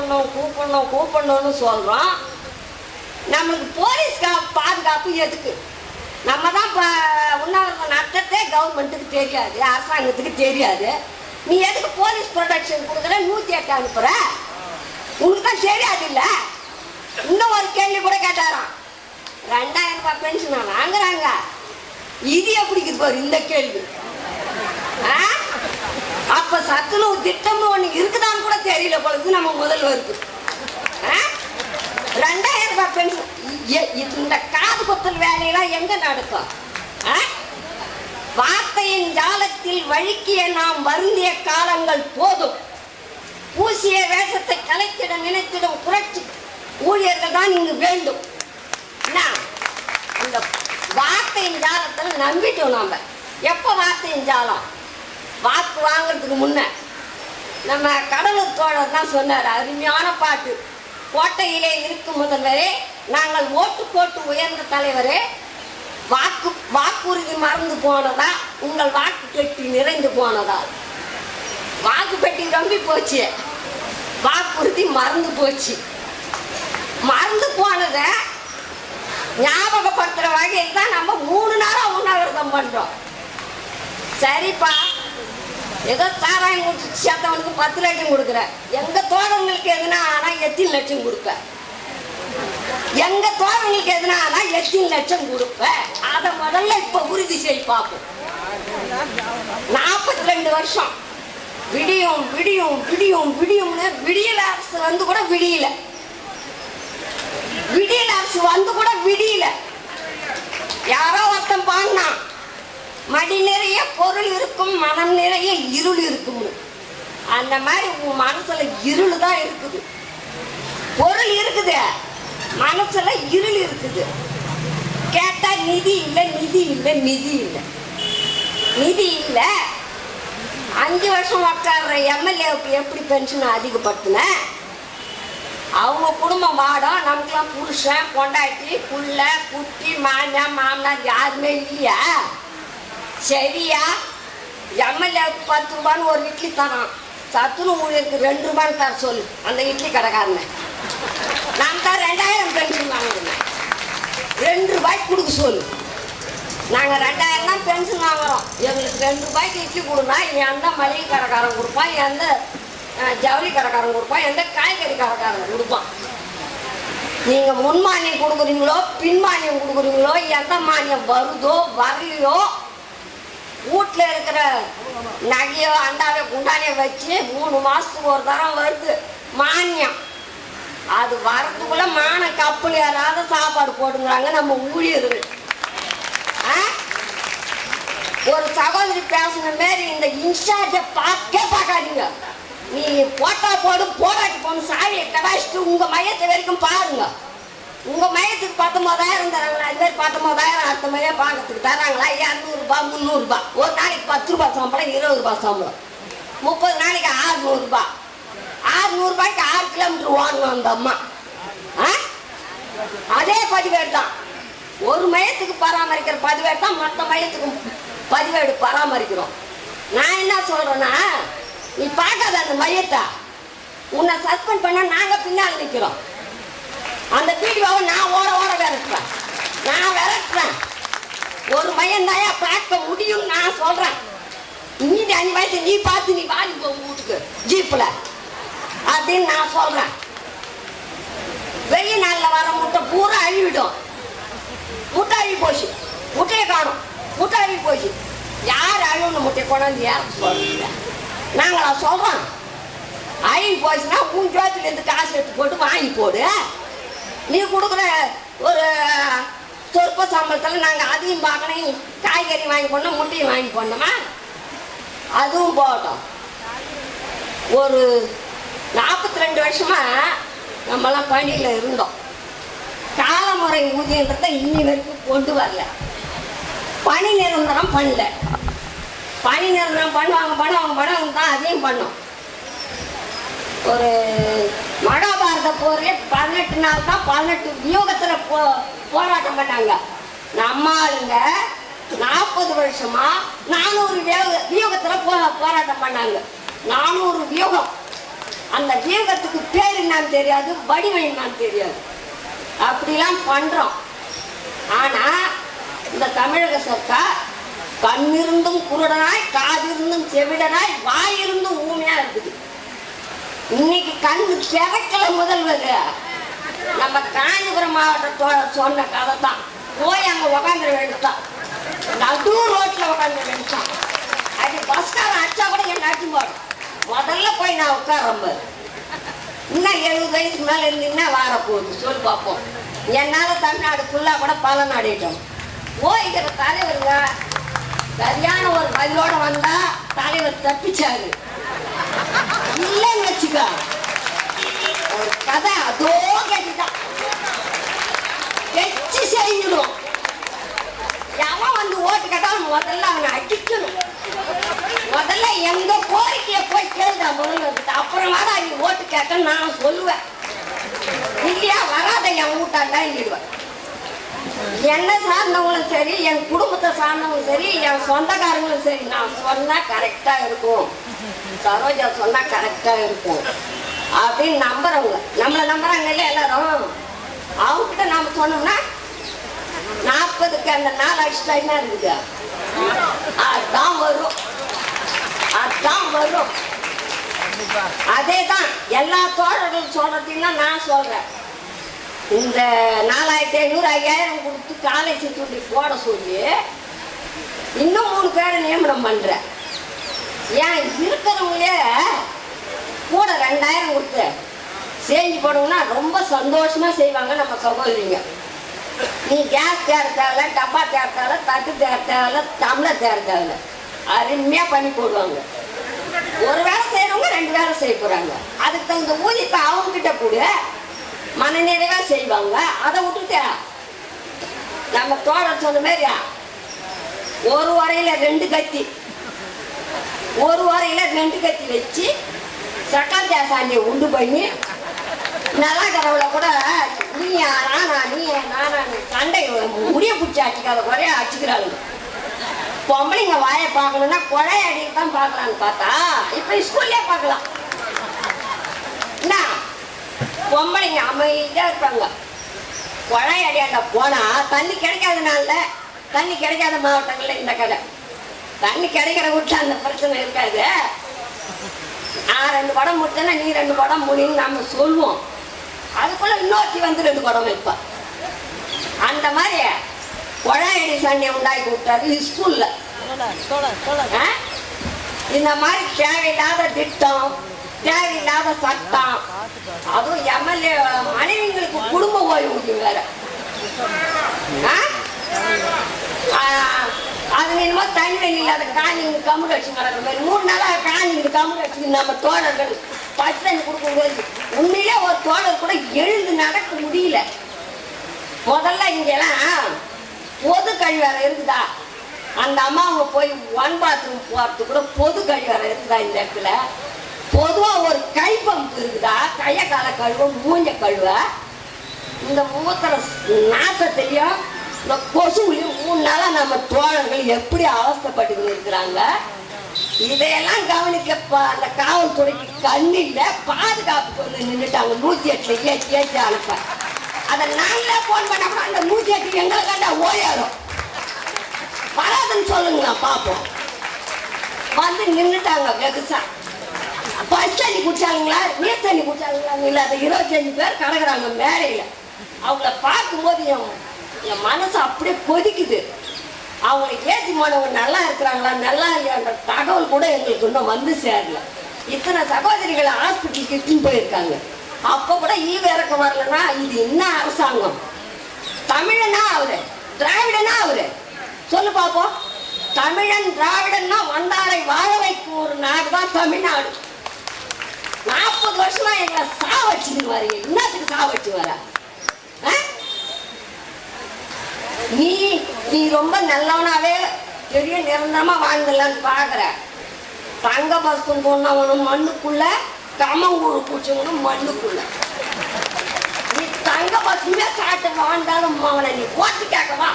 கூப்பிடணும் கூப்பிடணும் கூப்பிடணும்னு சொல்கிறோம் நம்மளுக்கு போலீஸ் கா பாதுகாப்பு எதுக்கு? நம்ம தான் இப்போ உண்ணாவிரதம் நடத்ததே கவர்மெண்ட்டுக்கு தெரியாது அரசாங்கத்துக்கு தெரியாது. நீ எதுக்கு போலீஸ் ப்ரொடெக்ஷன் கொடுக்குற? நூற்றி எட்டு அனுப்புகிற உனக்கு தான் தெரியாது இல்லை? இன்னும் ஒரு கேள்வி கூட கேட்டாராம். ரெண்டாயிரம் ரூபாய் பென்ஷன் வாங்குறாங்க. இது எப்படிக்குது பாரு இந்த கேள்வி. ஆ? அப்ப சத்துணவு திட்டம்னு ஒண்ணு இருக்குதான்னு கூட தெரியல பொழுது நம்ம முதல்வருக்கு ஆ? ரெண்டாயிரம் ரூபாய் பென்ஷன் இந்த காது குத்தல் வேலையெல்லாம் எங்க நடக்கும்? ஆ? வார்த்தையின் ஜாலத்தில் வழுக்கிய நாம் வருந்திய காலங்கள் போதும். பூசிய வேஷத்தை கலைத்திட நினைத்திடும் புரட்சி ஊழியர்கள் தான் இங்கு வேண்டும். என்ன? வார்த்தையின் ஜாலத்தில் நம்பிட்டோம் நாம. எப்போ வார்த்தையின் ஜாலம்? வாக்கு வாங்குறதுக்கு முன்ன நம்ம கடலூர் தோழர் தான் சொன்னார் அருமையான பாட்டு. கோட்டையிலே இருக்கும் முதல்வரே நாங்கள் ஓட்டு போட்டு உயர்ந்த தலைவரே வாக்கு வாக்குறுதி மறந்து போனதா? உங்கள் வாக்கு பெட்டி நிறைந்து போனதா? வாக்கு பெட்டி ரொம்பி போச்சு. வாக்குறுதி மறந்து போச்சு. மறந்து போனதை ஞாபகப்படுத்துகிற வகையில் தான் நம்ம மூணு நேரம் உண்ணாவிரதம் பண்ணுறோம் சரிப்பா. ஏதோ சாராயம் குடிச்சு சேர்த்தவனுக்கு பத்து லட்சம் கொடுக்குற. எங்க தோழங்களுக்கு எதுனா ஆனா எத்தனை லட்சம் கொடுப்ப? எங்க தோழங்களுக்கு எதுனா ஆனா எத்தனை லட்சம் கொடுப்ப? அதை முதல்ல இப்ப உறுதி செய் பார்ப்போம் நாற்பத்தி ரெண்டு வருஷம். விடியும் விடியும் விடியும் விடியும்னு விடியல அரசு வந்து கூட விடியல. விடியல அரசு வந்து கூட விடியல. யாரோ ஒருத்தன் பாடினான். மடி நிறைய பொருள் இருக்கும் மனம் நிறைய இருள் இருக்கும்னு. அந்த மாதிரி உன் மனசுல இருள் தான் இருக்குது. பொருள் இருக்குது. மனசுல இருள் இருக்குது. கேட்டா நிதி இல்லை நிதி இல்லை நிதி இல்லை. நிதி இல்லை. அஞ்சு வருஷம் உட்கார்ற எம்எல்ஏவுக்கு எப்படி பென்ஷன் அதிகப்படுத்தின அவங்க குடும்பம் வாடம் நமக்குலாம் புருஷன் கொண்டாட்டி புள்ள குட்டி மாமியார் மாமனார் யாருமே இல்லையா? சரியா? எம்எல்ஏ பத்து ரூபான்னு ஒரு இட்லி தரான். சத்துணு ஊழியருக்கு ரெண்டு ரூபான்னு தர சொல்லு. அந்த இட்லி கடைக்காரன. நான் தான் ரெண்டாயிரம் பென்ஷன் வாங்குறேன். ரெண்டு ரூபாய்க்கு கொடுக்க சொல்லு. நாங்கள் ரெண்டாயிரம் தான் பென்ஷன் வாங்குறோம். எங்களுக்கு ரெண்டு ரூபாய்க்கு இட்லி கொடுனா எந்த மளிகை கடைக்காரன் கொடுப்பான் எந்த ஜவுளி கடைக்காரன் கொடுப்பான் எந்த காய்கறி கடைக்காரன் கொடுப்பான். நீங்கள் முன்மானியம் கொடுக்குறீங்களோ பின்மானியம் கொடுக்குறீங்களோ எந்த மானியம் வருதோ வரலையோ வீட்டில் இருக்கிற நகையோ அண்டாவே குண்டானையோ வச்சு மூணு மாதத்துக்கு ஒரு தரம் வருது. மானியம். அது வரதுக்குள்ளே மான கப்பல் ஏறாத சாப்பாடு போடுங்கிறாங்க நம்ம ஊழியர்கள். ஆ? ஒரு சகோதரி பேசுன மாரி இந்த இன்சார்ஜை பார்க்கே பார்க்காதீங்க. நீ போட்டா போடும் போராட்டி போகணும் சாவியை கடாச்சிட்டு உங்கள் மையத்தை வரைக்கும் பாருங்கள் உங்க மையத்துக்கு பத்தொன்பதாயிரம் தராங்களா? இதுமாதிரி மாதிரி பத்தொன்பதாயிரம் அடுத்த மையம் பார்க்கறதுக்கு தராங்களா? இரநூறுபா முந்நூறுபா ஒரு நாளைக்கு பத்து ரூபாய் சம்பளம் இருபது ரூபாய் சம்பளம். முப்பது நாளைக்கு ஆறுநூறுபா ஆறுநூறுபாய்க்கு ஆறு கிலோமீட்டர் ஓடணும் அந்த அம்மா. ஆ? அதே பதிவேடு தான். ஒரு மையத்துக்கு பராமரிக்கிற பதிவேடு தான் மற்ற மையத்துக்கு பதிவேடு பராமரிக்கிறோம். நான் என்ன சொல்றேன்னா நீ பார்க்காத அந்த மையத்தை. உன்னை சஸ்பெண்ட் பண்ண நாங்கள் பின்னால் நிற்கிறோம் வீடியோவை நான் ஓட ஓட விரட்டுறேன். நான் விரட்டுறேன். ஒரு பையன் தாயா பார்க்க முடியும் நான் சொல்றேன். நீ அஞ்சு வயசு நீ பார்த்து நீ வாங்கி போ வீட்டுக்கு ஜீப்பில். அப்படின்னு நான் சொல்றேன். வெயில் நாளில் வர முட்டை பூரா அழிவிடும் முட்டை அழுகி போச்சு. முட்டையை காணும். முட்டை அழுகி போச்சு. யார் அழுகுன முட்டையை கொண்டாந்து யாருக்கு சொல்றீங்க நாங்களா சொல்றோம். அழுகி போச்சுன்னா உன் ஜோதிலேருந்து காசு எடுத்து போட்டு வாங்கி போடு. நீ கொடுக்குற ஒரு சொற்ப சம்பளத்தில் நாங்கள் அதையும் பார்க்கணும். காய்கறி வாங்கி போடணும் முட்டையும் வாங்கி போடணுமா? அதுவும் போகட்டும். ஒரு நாற்பத்தி ரெண்டு வருஷமாக நம்மலாம் பணியில் இருந்தோம். காலமுறை ஊதியன்றதை இன்னி வரைக்கும் கொண்டு வரல. பணி நிரந்தரம் பண்ணல. பணி நிரந்தரம் பண்ணுவாங்க பண்ணுவாங்க பண்ணுவாங்க தான் அதையும் பண்ணோம். ஒரு போரே பதினெட்டு நாள் தான் பதினெட்டு வியூகத்துல போ போராட்டம் பண்ணாங்க. நம்ம ஆளுங்க நாற்பது வருஷமா நானூறு வியூக வியூகத்துல போ போராட்டம் பண்ணாங்க. நானூறு வியூகம் அந்த வியூகத்துக்கு பேர் என்னன்னு தெரியாது வடிவம் என்னன்னு தெரியாது. அப்படிலாம் பண்றோம். ஆனா இந்த தமிழக சர்க்கார் கண்ணிருந்தும் குருடனாய் காதிருந்தும் செவிடனாய் வாயிருந்தும் ஊமையா இருக்குது. இன்னைக்கு கண்ணு திறக்கல முதல்வர் நம்ம காஞ்சிபுரம் மாவட்டத்தோட சொன்ன கதை தான் போய் அங்க உக்காந்துட வேண்டியதான் நடு ரோட்ல உக்காந்துட வேண்டியதான் அது பஸ்காரன் அடிச்சா கூட என் அடிச்சு போடும் முதல்ல போய் நான் உட்காரம்ப இன்னும் எழுபது வயசுக்கு மேல இருந்தீங்கன்னா வார போகுது சொல்லி பார்ப்போம் என்னால தமிழ்நாடு ஃபுல்லா கூட பலன் அடையிட்டோம். போய்கிற தலைவருங்க. சரியான ஒரு பதிலோட வந்தா தலைவர் தப்பிச்சாரு. இல்லைன்னு வச்சுக்க. ஒரு கதை அதோ கேட்டுட்டான். வச்சு செஞ்சிடும் எவன் வந்து ஓட்டு கேட்டாலும் முதல்ல அவனை அடிக்கணும். முதல்ல எங்க கோரிக்கையை போய் கேளுடா முதல்ல அப்புறம் தான் நீ ஓட்டு கேட்க நான் சொல்லுவேன். இல்லையா வராத என் வீட்டாண்டா இங்கிடுவேன் என்னை சார்ந்தவங்களும் சரி என் குடும்பத்தை சார்ந்தவங்களும் சரி என் சொந்தக்காரங்களும் சரி நான் சொன்னா கரெக்டா இருக்கும். சரோஜா சொன்னா கரெக்டா இருக்கும். அப்படின்னு நம்புறவங்க. நம்மளை நம்புறாங்க இல்லையா எல்லாரும். அவங்ககிட்ட நாம சொன்னோம்னா நாற்பதுக்கு அந்த நாலு அடிச்சுட்டா என்ன இருக்குது. அதான் வரும். அதான் வரும். அதே தான் எல்லா தோழர்களும் சொல்றதுன்னா நான் சொல்றேன். இந்த நாலாயிரத்தி ஐநூறு ஐயாயிரம் கொடுத்து காலேஜ் துண்டி போட சொல்லி இன்னும் மூணு பேரை நியமனம் பண்ணுறேன் ஏன் இருக்கிறவங்களே கூட ரெண்டாயிரம் கொடுத்து செஞ்சு போடுங்கன்னா ரொம்ப சந்தோஷமாக செய்வாங்க நம்ம சகோதரிங்க. நீ கேஸ் தேர்த்தால டப்பா தேர்த்தால தட்டு தேர்த்தால தேவையில்ல தேர்த்தால அருமையாக பண்ணி போடுவாங்க. ஒரு வேலை செய்கிறவங்க ரெண்டு வேலை செய்ய போகிறாங்க அதுக்கு தகுந்த ஊதியத்தை அவங்க கிட்ட கூட. மனநிறைவா செய்வாங்க. அதை விட்டுட்டு நம்ம தோழர் சொன்ன மாதிரி ஒரு வரையில ரெண்டு கத்தி ஒரு வரையில ரெண்டு கத்தி வச்சு சக்கால் தேசாண்டியை உண்டு பண்ணி நல்லா கடவுளை கூட நீ நானா நீ நானா சண்டை முடிய பிடிச்சி அடிக்காத குறைய அடிச்சுக்கிறாங்க பொம்பளைங்க வாயை பார்க்கணும்னா குழைய அடிக்க தான் பார்க்கலான்னு பார்த்தா இப்போ ஸ்கூல்லே பார்க்கலாம். என்ன? பொம்பளைங்க அமைதியாக இருப்பாங்க. குழாய் அடியாண்ட போனா தண்ணி கிடைக்காத நாள்ல தண்ணி கிடைக்காத மாவட்டங்கள்ல இந்த கதை. தண்ணி கிடைக்கிற வீட்டுல அந்த பிரச்சனை இருக்காது. நான் ரெண்டு குடம் முடிச்சேன்னா நீ ரெண்டு குடம் முடின்னு நம்ம சொல்லுவோம். அதுக்குள்ள இன்னொருத்தி வந்து ரெண்டு குடம் வைப்பா. அந்த மாதிரி குழாயடி சண்டையை உண்டாக்கி விட்டாரு ஸ்கூல்ல? இந்த மாதிரி தேவையில்லாத திட்டம் தேவையில்லாத சட்டம் அதுவும் எம்எல்ஏ மனைவிங்களுக்கு குடும்ப ஓய்வூதியம் வேற. ஆ? அது என்னமோ தனி வெளியில் இல்லாத காணிங்க கமுடு கட்சி நடக்கிற மாதிரி. மூணு நாளாக காணிங்க கம்மு கட்சி நம்ம தோழர்கள் பச்சை தண்ணி உண்மையிலே ஒரு தோழர் கூட எழுந்து நடக்க முடியல. முதல்ல இங்கெல்லாம் பொது கழிவறை இருக்குதா? அந்த அம்மாவுங்க போய் ஒன் பாத்ரூம் போகிறது கூட பொது கழிவறை இருக்குதா இந்த இடத்துல? பொதுவாக ஒரு கை பம்ப் இருக்குதா? கையை கால கழுவ மூஞ்ச கழுவ. இந்த மூத்திர நாத்தத்தையும் இந்த கொசுலையும் மூணு நம்ம தோழர்கள் எப்படி அவஸ்தப்பட்டுக்கிட்டு இருக்கிறாங்க? இதையெல்லாம் கவனிக்க அந்த காவல்துறைக்கு கண்ணில்ல பாதுகாப்புக்கு வந்து நின்றுட்டாங்க நூற்றி எட்டில் ஏற்றி ஏற்றி அனுப்ப. அதை நாங்களே ஃபோன் பண்ண கூட அந்த நூற்றி எட்டு எங்களை கண்டா ஓயாரும் வராதுன்னு சொல்லுங்க பார்ப்போம் வந்து நின்றுட்டாங்க வெகுசா. பஸ் தண்ணி குடிச்சாங்களா நீர் தண்ணி குடிச்சாங்களா இல்லை அந்த இருபத்தஞ்சு பேர் கிடக்குறாங்க மேடையில். அவங்கள பார்க்கும்போது என் என் மனசு அப்படியே கொதிக்குது. அவங்களை ஏசி போனவங்க நல்லா இருக்கிறாங்களா நல்லா இல்லையான்ற தகவல் கூட எங்களுக்கு இன்னும் வந்து சேரல. இத்தனை சகோதரிகளை ஹாஸ்பிட்டலுக்கு இட்டுன்னு போயிருக்காங்க. அப்போ கூட ஈவ இறக்க வரலன்னா இது என்ன அரசாங்கம்? தமிழனா அவரு? திராவிடனா அவரு? சொல்லு பார்ப்போம் தமிழன் திராவிடன்னா வந்தாரை வாழ வைக்கும் ஒரு நாடு தான் தமிழ்நாடு. நாற்பது எங்களை சா வரீங்க. என்னத்துக்கு சாவச்சு வர? நீ நீ ரொம்ப நல்லவனாவே பெரிய நிரந்தரமா வாழ்ந்துடலான்னு பாக்குற. தங்க பஸ்கும் போனவனும் மண்ணுக்குள்ள கமங்கூழ் பூச்சவனும் மண்ணுக்குள்ள. நீ தங்க பசுமே சாட்டு வாழ்ந்தாலும் அவனை நீ போட்டு கேட்கவா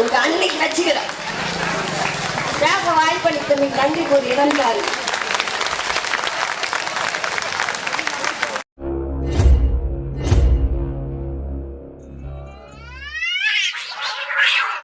உங்க அன்னைக்கு வச்சுக்கிற பேச வாய்ப்பளித்த நீ நன்றி ஒரு இடம் பாரு.